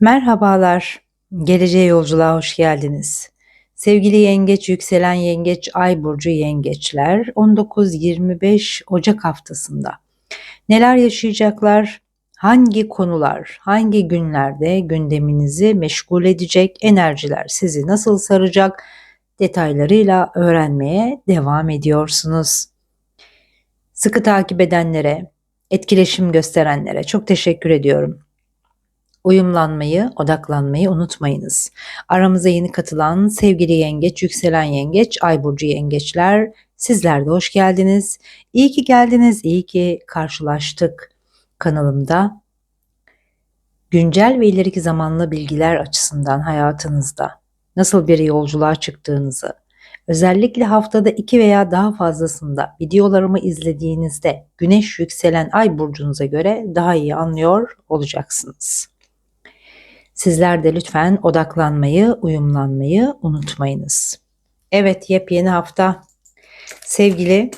Merhabalar, geleceğe yolculuğa hoş geldiniz. Sevgili yengeç, yükselen yengeç, ay burcu yengeçler 19-25 Ocak haftasında neler yaşayacaklar? Hangi konular, hangi günlerde gündeminizi meşgul edecek enerjiler sizi nasıl saracak? Detaylarıyla öğrenmeye devam ediyorsunuz. Sıkı takip edenlere, etkileşim gösterenlere çok teşekkür ediyorum. Uyumlanmayı, odaklanmayı unutmayınız. Aramıza yeni katılan sevgili yengeç, yükselen yengeç, ay burcu yengeçler sizler de hoş geldiniz. İyi ki geldiniz, iyi ki karşılaştık kanalımda. Güncel ve ileriki zamanlı bilgiler açısından hayatınızda nasıl bir yolculuğa çıktığınızı, özellikle haftada iki veya daha fazlasında videolarımı izlediğinizde güneş yükselen ay burcunuza göre daha iyi anlıyor olacaksınız. Sizler de lütfen odaklanmayı, uyumlanmayı unutmayınız. Evet, yepyeni hafta. Sevgili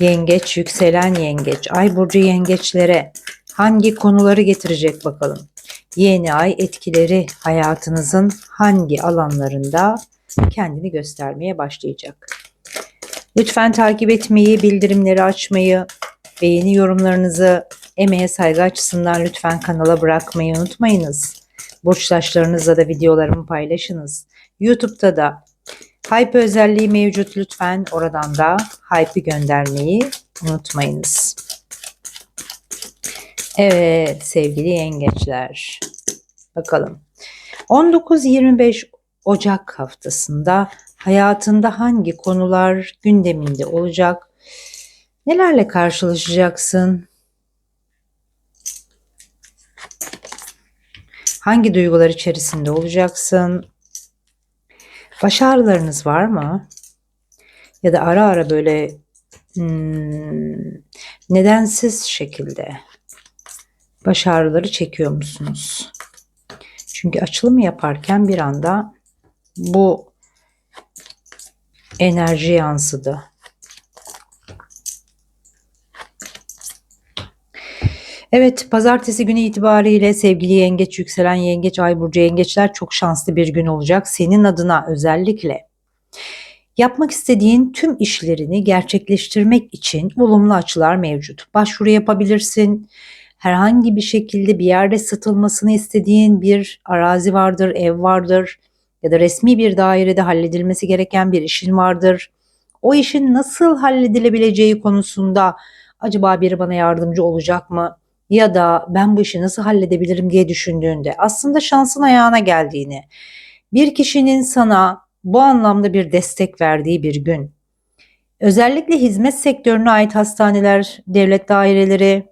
yengeç, yükselen yengeç, ay burcu yengeçlere hangi konuları getirecek bakalım. Yeni ay etkileri hayatınızın hangi alanlarında kendini göstermeye başlayacak. Lütfen takip etmeyi, bildirimleri açmayı, beğeni yorumlarınızı emeğe saygı açısından lütfen kanala bırakmayı unutmayınız. Burçtaşlarınızla da videolarımı paylaşınız. YouTube'da da Hype özelliği mevcut lütfen oradan da Hype'i göndermeyi unutmayınız. Evet sevgili yengeçler. Bakalım. 19-25 Ocak haftasında hayatında hangi konular gündeminde olacak? Nelerle karşılaşacaksın? Hangi duygular içerisinde olacaksın? Baş ağrılarınız var mı? Ya da ara ara böyle hmm, nedensiz şekilde baş ağrıları çekiyor musunuz? Çünkü açılım yaparken bir anda bu enerji yansıdı. Evet, pazartesi günü itibariyle sevgili yengeç, yükselen yengeç, ay burcu yengeçler çok şanslı bir gün olacak. Senin adına özellikle yapmak istediğin tüm işlerini gerçekleştirmek için olumlu açılar mevcut. Başvuru yapabilirsin. Herhangi bir şekilde bir yerde satılmasını istediğin bir arazi vardır, ev vardır ya da resmi bir dairede halledilmesi gereken bir işin vardır. O işin nasıl halledilebileceği konusunda acaba biri bana yardımcı olacak mı? Ya da ben bu işi nasıl halledebilirim diye düşündüğünde aslında şansın ayağına geldiğini, bir kişinin sana bu anlamda bir destek verdiği bir gün. Özellikle hizmet sektörüne ait hastaneler, devlet daireleri,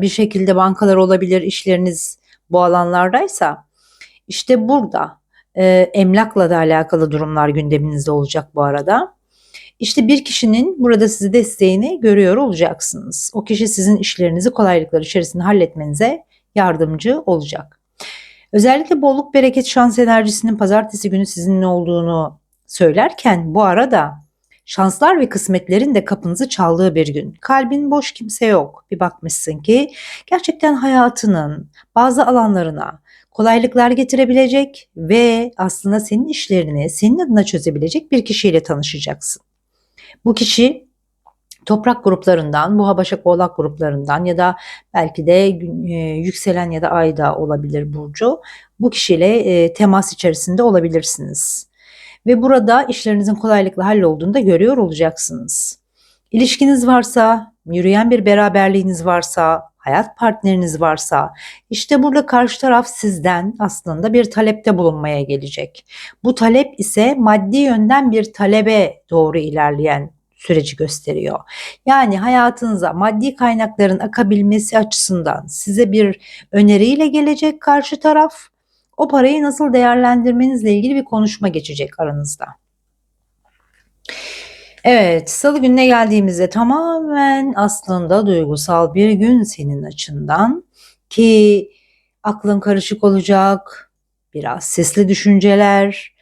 bir şekilde bankalar olabilir işleriniz bu alanlardaysa işte burada emlakla da alakalı durumlar gündeminizde olacak bu arada. İşte bir kişinin burada sizi desteğini görüyor olacaksınız. O kişi sizin işlerinizi kolaylıklar içerisinde halletmenize yardımcı olacak. Özellikle bolluk, bereket, şans enerjisinin pazartesi günü sizinle olduğunu söylerken bu arada şanslar ve kısmetlerin de kapınızı çaldığı bir gün. Kalbin boş kimse yok. Bir bakmışsın ki gerçekten hayatının bazı alanlarına kolaylıklar getirebilecek ve aslında senin işlerini senin adına çözebilecek bir kişiyle tanışacaksın. Bu kişi toprak gruplarından, bu Başak Oğlak gruplarından ya da belki de e, yükselen ya da ayda olabilir burcu. Bu kişiyle e, temas içerisinde olabilirsiniz. Ve burada işlerinizin kolaylıkla hallolduğunu da görüyor olacaksınız. İlişkiniz varsa, yürüyen bir beraberliğiniz varsa, hayat partneriniz varsa işte burada karşı taraf sizden aslında bir talepte bulunmaya gelecek. Bu talep ise maddi yönden bir talebe doğru ilerleyen süreci gösteriyor. Yani hayatınıza maddi kaynakların akabilmesi açısından size bir öneriyle gelecek karşı taraf. O parayı nasıl değerlendirmenizle ilgili bir konuşma geçecek aranızda. Evet, salı gününe geldiğimizde tamamen aslında duygusal bir gün senin açından ki aklın karışık olacak, biraz sesli düşünceler,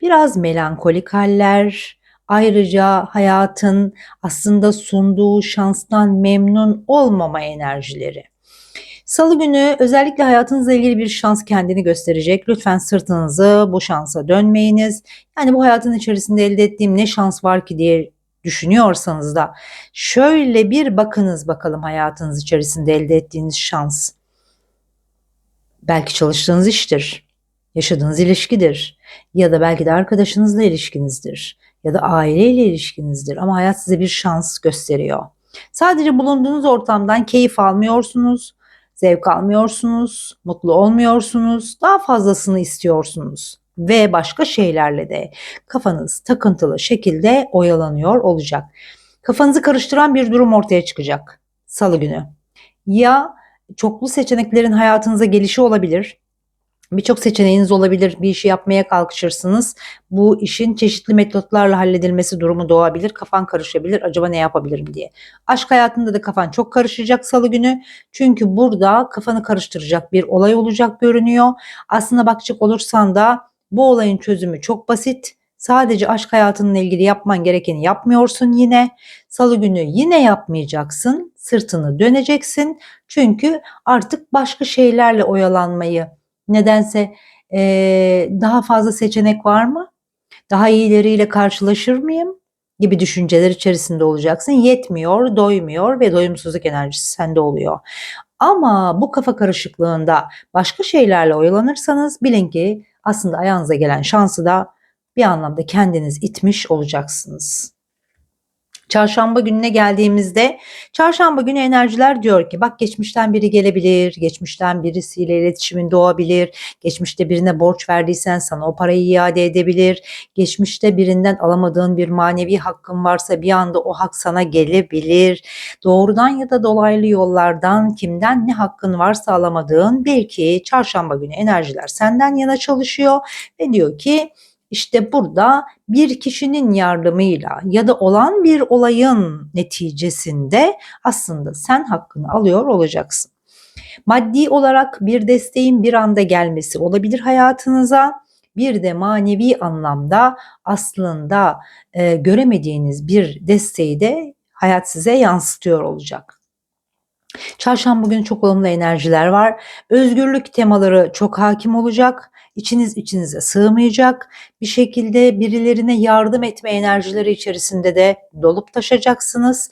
biraz melankolik haller, ayrıca hayatın aslında sunduğu şanstan memnun olmama enerjileri. Salı günü özellikle hayatınızla ilgili bir şans kendini gösterecek. Lütfen sırtınızı bu şansa dönmeyiniz. Yani bu hayatın içerisinde elde ettiğim ne şans var ki diye düşünüyorsanız da şöyle bir bakınız bakalım hayatınız içerisinde elde ettiğiniz şans. Belki çalıştığınız iştir, yaşadığınız ilişkidir ya da belki de arkadaşınızla ilişkinizdir ya da aileyle ilişkinizdir ama hayat size bir şans gösteriyor. Sadece bulunduğunuz ortamdan keyif almıyorsunuz, zevk almıyorsunuz, mutlu olmuyorsunuz, daha fazlasını istiyorsunuz ve başka şeylerle de kafanız takıntılı şekilde oyalanıyor olacak. Kafanızı karıştıran bir durum ortaya çıkacak salı günü. Ya çoklu seçeneklerin hayatınıza gelişi olabilir. Birçok seçeneğiniz olabilir. Bir işi yapmaya kalkışırsınız. Bu işin çeşitli metotlarla halledilmesi durumu doğabilir. Kafan karışabilir. Acaba ne yapabilirim diye. Aşk hayatında da kafan çok karışacak salı günü. Çünkü burada kafanı karıştıracak bir olay olacak görünüyor. Aslında bakacak olursan da bu olayın çözümü çok basit. Sadece aşk hayatınla ilgili yapman gerekeni yapmıyorsun yine. Salı günü yine yapmayacaksın. Sırtını döneceksin. Çünkü artık başka şeylerle oyalanmayı nedense eee, daha fazla seçenek var mı? Daha iyileriyle karşılaşır mıyım? gibi düşünceler içerisinde olacaksın. Yetmiyor, doymuyor ve doyumsuzluk enerjisi sende oluyor. Ama bu kafa karışıklığında başka şeylerle oyalanırsanız bilin ki aslında ayağınıza gelen şansı da bir anlamda kendiniz itmiş olacaksınız. Çarşamba gününe geldiğimizde çarşamba günü enerjiler diyor ki bak geçmişten biri gelebilir, geçmişten birisiyle iletişimin doğabilir, geçmişte birine borç verdiysen sana o parayı iade edebilir, geçmişte birinden alamadığın bir manevi hakkın varsa bir anda o hak sana gelebilir. Doğrudan ya da dolaylı yollardan kimden ne hakkın varsa alamadığın belki çarşamba günü enerjiler senden yana çalışıyor ve diyor ki işte burada bir kişinin yardımıyla ya da olan bir olayın neticesinde aslında sen hakkını alıyor olacaksın. Maddi olarak bir desteğin bir anda gelmesi olabilir hayatınıza. Bir de manevi anlamda aslında e, göremediğiniz bir desteği de hayat size yansıtıyor olacak. Çarşamba günü çok olumlu enerjiler var. Özgürlük temaları çok hakim olacak. İçiniz içinize sığmayacak. Bir şekilde birilerine yardım etme enerjileri içerisinde de dolup taşacaksınız.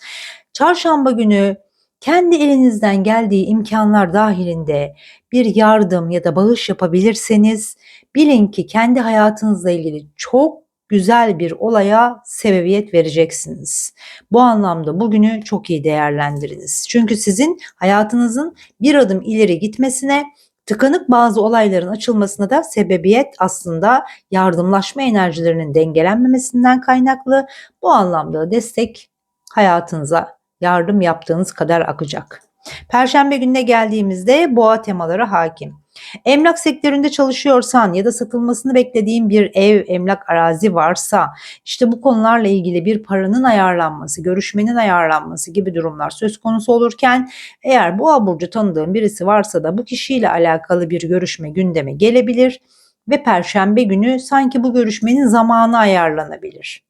Çarşamba günü kendi elinizden geldiği imkanlar dahilinde bir yardım ya da bağış yapabilirseniz bilin ki kendi hayatınızla ilgili çok güzel bir olaya sebebiyet vereceksiniz. Bu anlamda bugünü çok iyi değerlendiriniz. Çünkü sizin hayatınızın bir adım ileri gitmesine tıkanık bazı olayların açılmasına da sebebiyet aslında yardımlaşma enerjilerinin dengelenmemesinden kaynaklı. Bu anlamda destek hayatınıza yardım yaptığınız kadar akacak. Perşembe gününe geldiğimizde boğa temaları hakim. Emlak sektöründe çalışıyorsan ya da satılmasını beklediğin bir ev, emlak arazi varsa işte bu konularla ilgili bir paranın ayarlanması, görüşmenin ayarlanması gibi durumlar söz konusu olurken eğer bu burcu tanıdığın birisi varsa da bu kişiyle alakalı bir görüşme gündeme gelebilir ve perşembe günü sanki bu görüşmenin zamanı ayarlanabilir.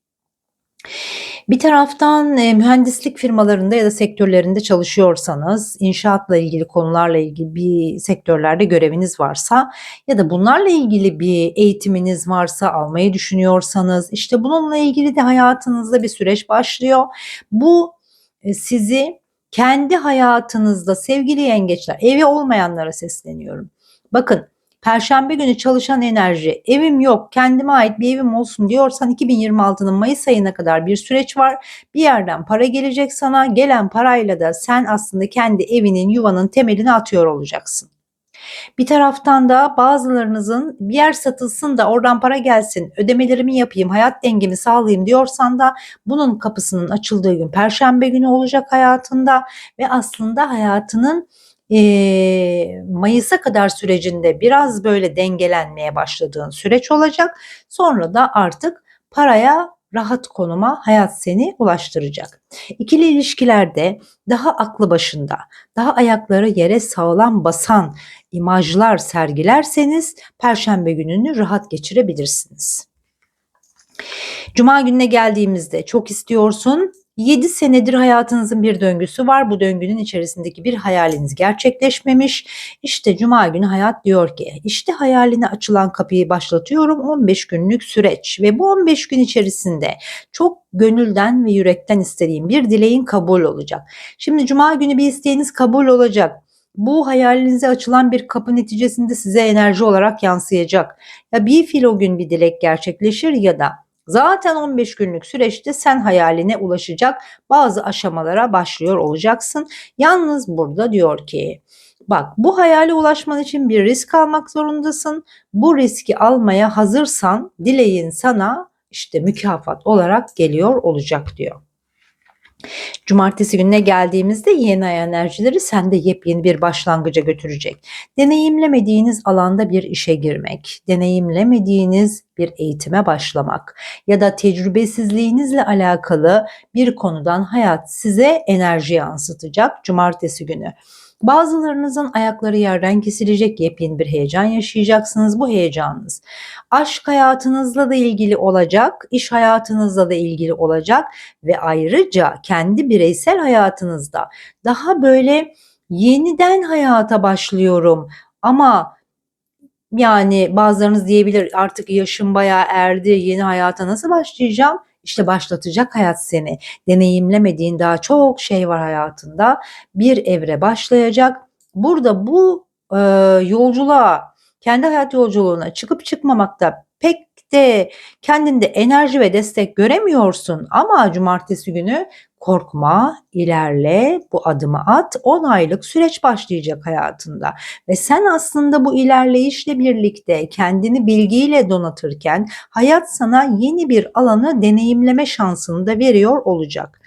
Bir taraftan e, mühendislik firmalarında ya da sektörlerinde çalışıyorsanız, inşaatla ilgili konularla ilgili bir sektörlerde göreviniz varsa ya da bunlarla ilgili bir eğitiminiz varsa almayı düşünüyorsanız, işte bununla ilgili de hayatınızda bir süreç başlıyor. Bu e, sizi kendi hayatınızda sevgili yengeçler, evi olmayanlara sesleniyorum. Bakın Perşembe günü çalışan enerji, evim yok, kendime ait bir evim olsun diyorsan 2026'nın Mayıs ayına kadar bir süreç var. Bir yerden para gelecek sana. Gelen parayla da sen aslında kendi evinin, yuvanın temelini atıyor olacaksın. Bir taraftan da bazılarınızın bir yer satılsın da oradan para gelsin, ödemelerimi yapayım, hayat dengemi sağlayayım diyorsan da bunun kapısının açıldığı gün perşembe günü olacak hayatında ve aslında hayatının e, Mayıs'a kadar sürecinde biraz böyle dengelenmeye başladığın süreç olacak. Sonra da artık paraya rahat konuma hayat seni ulaştıracak. İkili ilişkilerde daha aklı başında, daha ayakları yere sağlam basan imajlar sergilerseniz perşembe gününü rahat geçirebilirsiniz. Cuma gününe geldiğimizde çok istiyorsun, 7 senedir hayatınızın bir döngüsü var. Bu döngünün içerisindeki bir hayaliniz gerçekleşmemiş. İşte cuma günü hayat diyor ki işte hayaline açılan kapıyı başlatıyorum 15 günlük süreç ve bu 15 gün içerisinde çok gönülden ve yürekten istediğim bir dileğin kabul olacak. Şimdi cuma günü bir isteğiniz kabul olacak. Bu hayalinize açılan bir kapı neticesinde size enerji olarak yansıyacak. Ya bir fil o gün bir dilek gerçekleşir ya da zaten 15 günlük süreçte sen hayaline ulaşacak bazı aşamalara başlıyor olacaksın. Yalnız burada diyor ki bak bu hayale ulaşman için bir risk almak zorundasın. Bu riski almaya hazırsan dileğin sana işte mükafat olarak geliyor olacak diyor. Cumartesi gününe geldiğimizde yeni ay enerjileri sende yepyeni bir başlangıca götürecek. Deneyimlemediğiniz alanda bir işe girmek, deneyimlemediğiniz bir eğitime başlamak ya da tecrübesizliğinizle alakalı bir konudan hayat size enerji yansıtacak cumartesi günü. Bazılarınızın ayakları yerden kesilecek yepyeni bir heyecan yaşayacaksınız. Bu heyecanınız aşk hayatınızla da ilgili olacak, iş hayatınızla da ilgili olacak ve ayrıca kendi bireysel hayatınızda daha böyle yeniden hayata başlıyorum ama yani bazılarınız diyebilir artık yaşım bayağı erdi yeni hayata nasıl başlayacağım? İşte başlatacak hayat seni. Deneyimlemediğin daha çok şey var hayatında. Bir evre başlayacak. Burada bu e, yolculuğa, kendi hayat yolculuğuna çıkıp çıkmamakta pek de kendinde enerji ve destek göremiyorsun ama cumartesi günü korkma, ilerle, bu adımı at. 10 aylık süreç başlayacak hayatında. Ve sen aslında bu ilerleyişle birlikte kendini bilgiyle donatırken hayat sana yeni bir alanı deneyimleme şansını da veriyor olacak.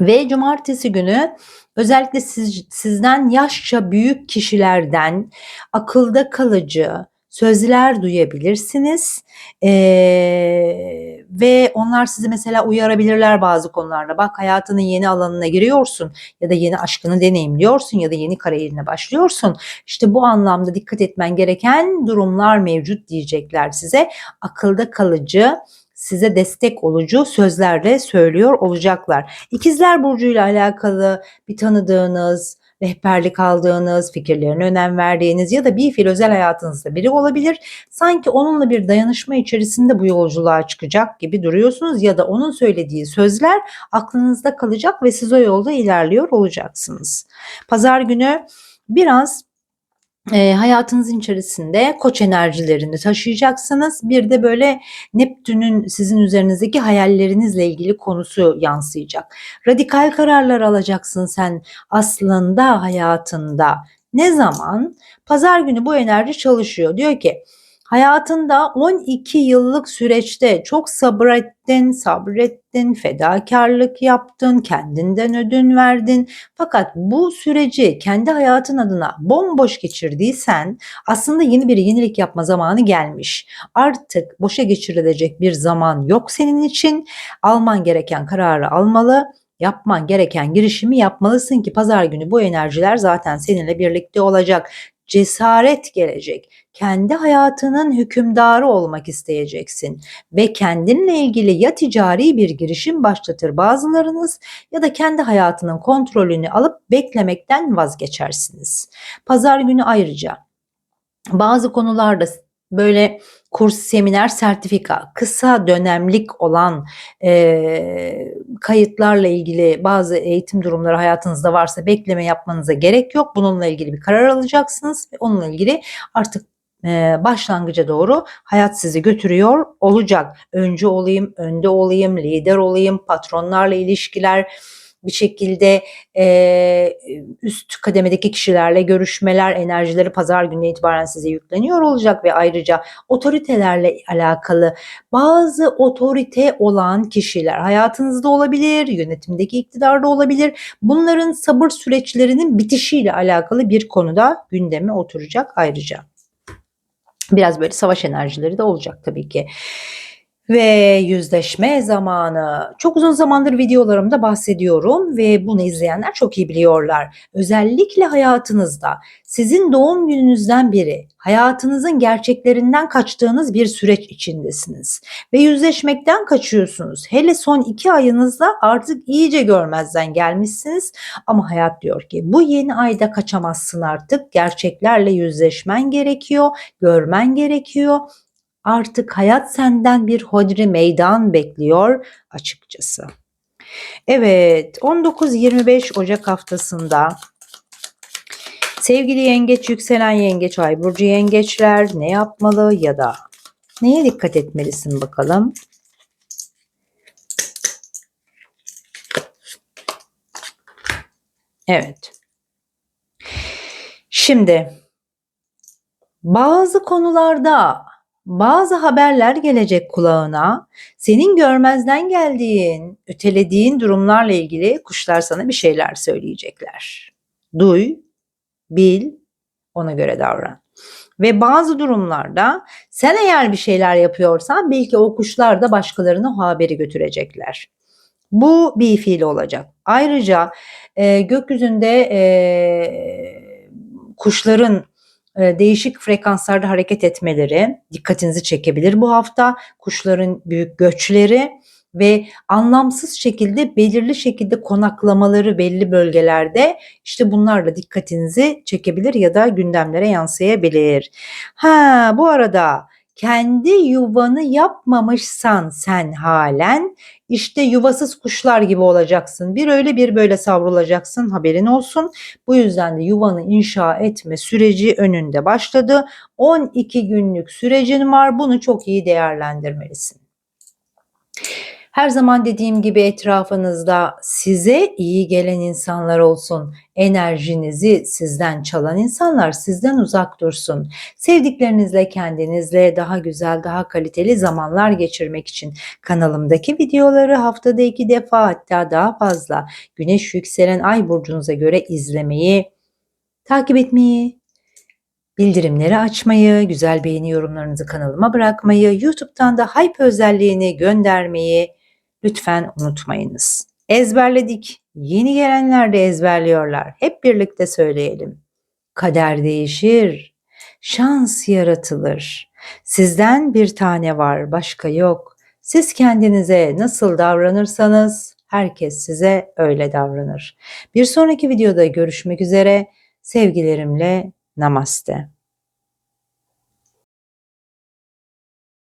Ve cumartesi günü özellikle siz, sizden yaşça büyük kişilerden akılda kalıcı, sözler duyabilirsiniz ee, ve onlar sizi mesela uyarabilirler bazı konularda. Bak hayatının yeni alanına giriyorsun ya da yeni aşkını deneyimliyorsun ya da yeni kariyerine başlıyorsun. İşte bu anlamda dikkat etmen gereken durumlar mevcut diyecekler size. Akılda kalıcı, size destek olucu sözlerle söylüyor olacaklar. İkizler Burcu ile alakalı bir tanıdığınız, rehberlik aldığınız, fikirlerine önem verdiğiniz ya da bir fil özel hayatınızda biri olabilir. Sanki onunla bir dayanışma içerisinde bu yolculuğa çıkacak gibi duruyorsunuz ya da onun söylediği sözler aklınızda kalacak ve siz o yolda ilerliyor olacaksınız. Pazar günü biraz e, hayatınızın içerisinde koç enerjilerini taşıyacaksınız. Bir de böyle Neptün'ün sizin üzerinizdeki hayallerinizle ilgili konusu yansıyacak. Radikal kararlar alacaksın sen aslında hayatında. Ne zaman? Pazar günü bu enerji çalışıyor. Diyor ki Hayatında 12 yıllık süreçte çok sabrettin, sabrettin, fedakarlık yaptın, kendinden ödün verdin. Fakat bu süreci kendi hayatın adına bomboş geçirdiysen aslında yeni bir yenilik yapma zamanı gelmiş. Artık boşa geçirilecek bir zaman yok senin için. Alman gereken kararı almalı yapman gereken girişimi yapmalısın ki pazar günü bu enerjiler zaten seninle birlikte olacak cesaret gelecek. Kendi hayatının hükümdarı olmak isteyeceksin ve kendinle ilgili ya ticari bir girişim başlatır bazılarınız ya da kendi hayatının kontrolünü alıp beklemekten vazgeçersiniz. Pazar günü ayrıca bazı konularda böyle kurs, seminer, sertifika, kısa dönemlik olan e, kayıtlarla ilgili bazı eğitim durumları hayatınızda varsa bekleme yapmanıza gerek yok. Bununla ilgili bir karar alacaksınız ve onunla ilgili artık e, başlangıca doğru hayat sizi götürüyor olacak. Önce olayım, önde olayım, lider olayım, patronlarla ilişkiler, bir şekilde e, üst kademedeki kişilerle görüşmeler, enerjileri pazar gününe itibaren size yükleniyor olacak ve ayrıca otoritelerle alakalı bazı otorite olan kişiler hayatınızda olabilir, yönetimdeki iktidarda olabilir. Bunların sabır süreçlerinin bitişiyle alakalı bir konuda gündeme oturacak ayrıca. Biraz böyle savaş enerjileri de olacak tabii ki. Ve yüzleşme zamanı. Çok uzun zamandır videolarımda bahsediyorum ve bunu izleyenler çok iyi biliyorlar. Özellikle hayatınızda sizin doğum gününüzden beri hayatınızın gerçeklerinden kaçtığınız bir süreç içindesiniz. Ve yüzleşmekten kaçıyorsunuz. Hele son iki ayınızda artık iyice görmezden gelmişsiniz. Ama hayat diyor ki bu yeni ayda kaçamazsın artık. Gerçeklerle yüzleşmen gerekiyor, görmen gerekiyor artık hayat senden bir hodri meydan bekliyor açıkçası. Evet 19-25 Ocak haftasında sevgili yengeç yükselen yengeç ay burcu yengeçler ne yapmalı ya da neye dikkat etmelisin bakalım. Evet. Şimdi bazı konularda bazı haberler gelecek kulağına. Senin görmezden geldiğin, ötelediğin durumlarla ilgili kuşlar sana bir şeyler söyleyecekler. Duy, bil, ona göre davran. Ve bazı durumlarda sen eğer bir şeyler yapıyorsan belki o kuşlar da başkalarına haberi götürecekler. Bu bir fiil olacak. Ayrıca e, gökyüzünde e, kuşların değişik frekanslarda hareket etmeleri dikkatinizi çekebilir bu hafta. Kuşların büyük göçleri ve anlamsız şekilde belirli şekilde konaklamaları belli bölgelerde işte bunlarla dikkatinizi çekebilir ya da gündemlere yansıyabilir. Ha bu arada kendi yuvanı yapmamışsan sen halen işte yuvasız kuşlar gibi olacaksın. Bir öyle bir böyle savrulacaksın haberin olsun. Bu yüzden de yuvanı inşa etme süreci önünde başladı. 12 günlük sürecin var. Bunu çok iyi değerlendirmelisin. Her zaman dediğim gibi etrafınızda size iyi gelen insanlar olsun. Enerjinizi sizden çalan insanlar sizden uzak dursun. Sevdiklerinizle, kendinizle daha güzel, daha kaliteli zamanlar geçirmek için kanalımdaki videoları haftada iki defa hatta daha fazla güneş yükselen ay burcunuza göre izlemeyi, takip etmeyi, bildirimleri açmayı, güzel beğeni yorumlarınızı kanalıma bırakmayı, YouTube'dan da hype özelliğini göndermeyi lütfen unutmayınız. Ezberledik. Yeni gelenler de ezberliyorlar. Hep birlikte söyleyelim. Kader değişir. Şans yaratılır. Sizden bir tane var, başka yok. Siz kendinize nasıl davranırsanız herkes size öyle davranır. Bir sonraki videoda görüşmek üzere. Sevgilerimle namaste.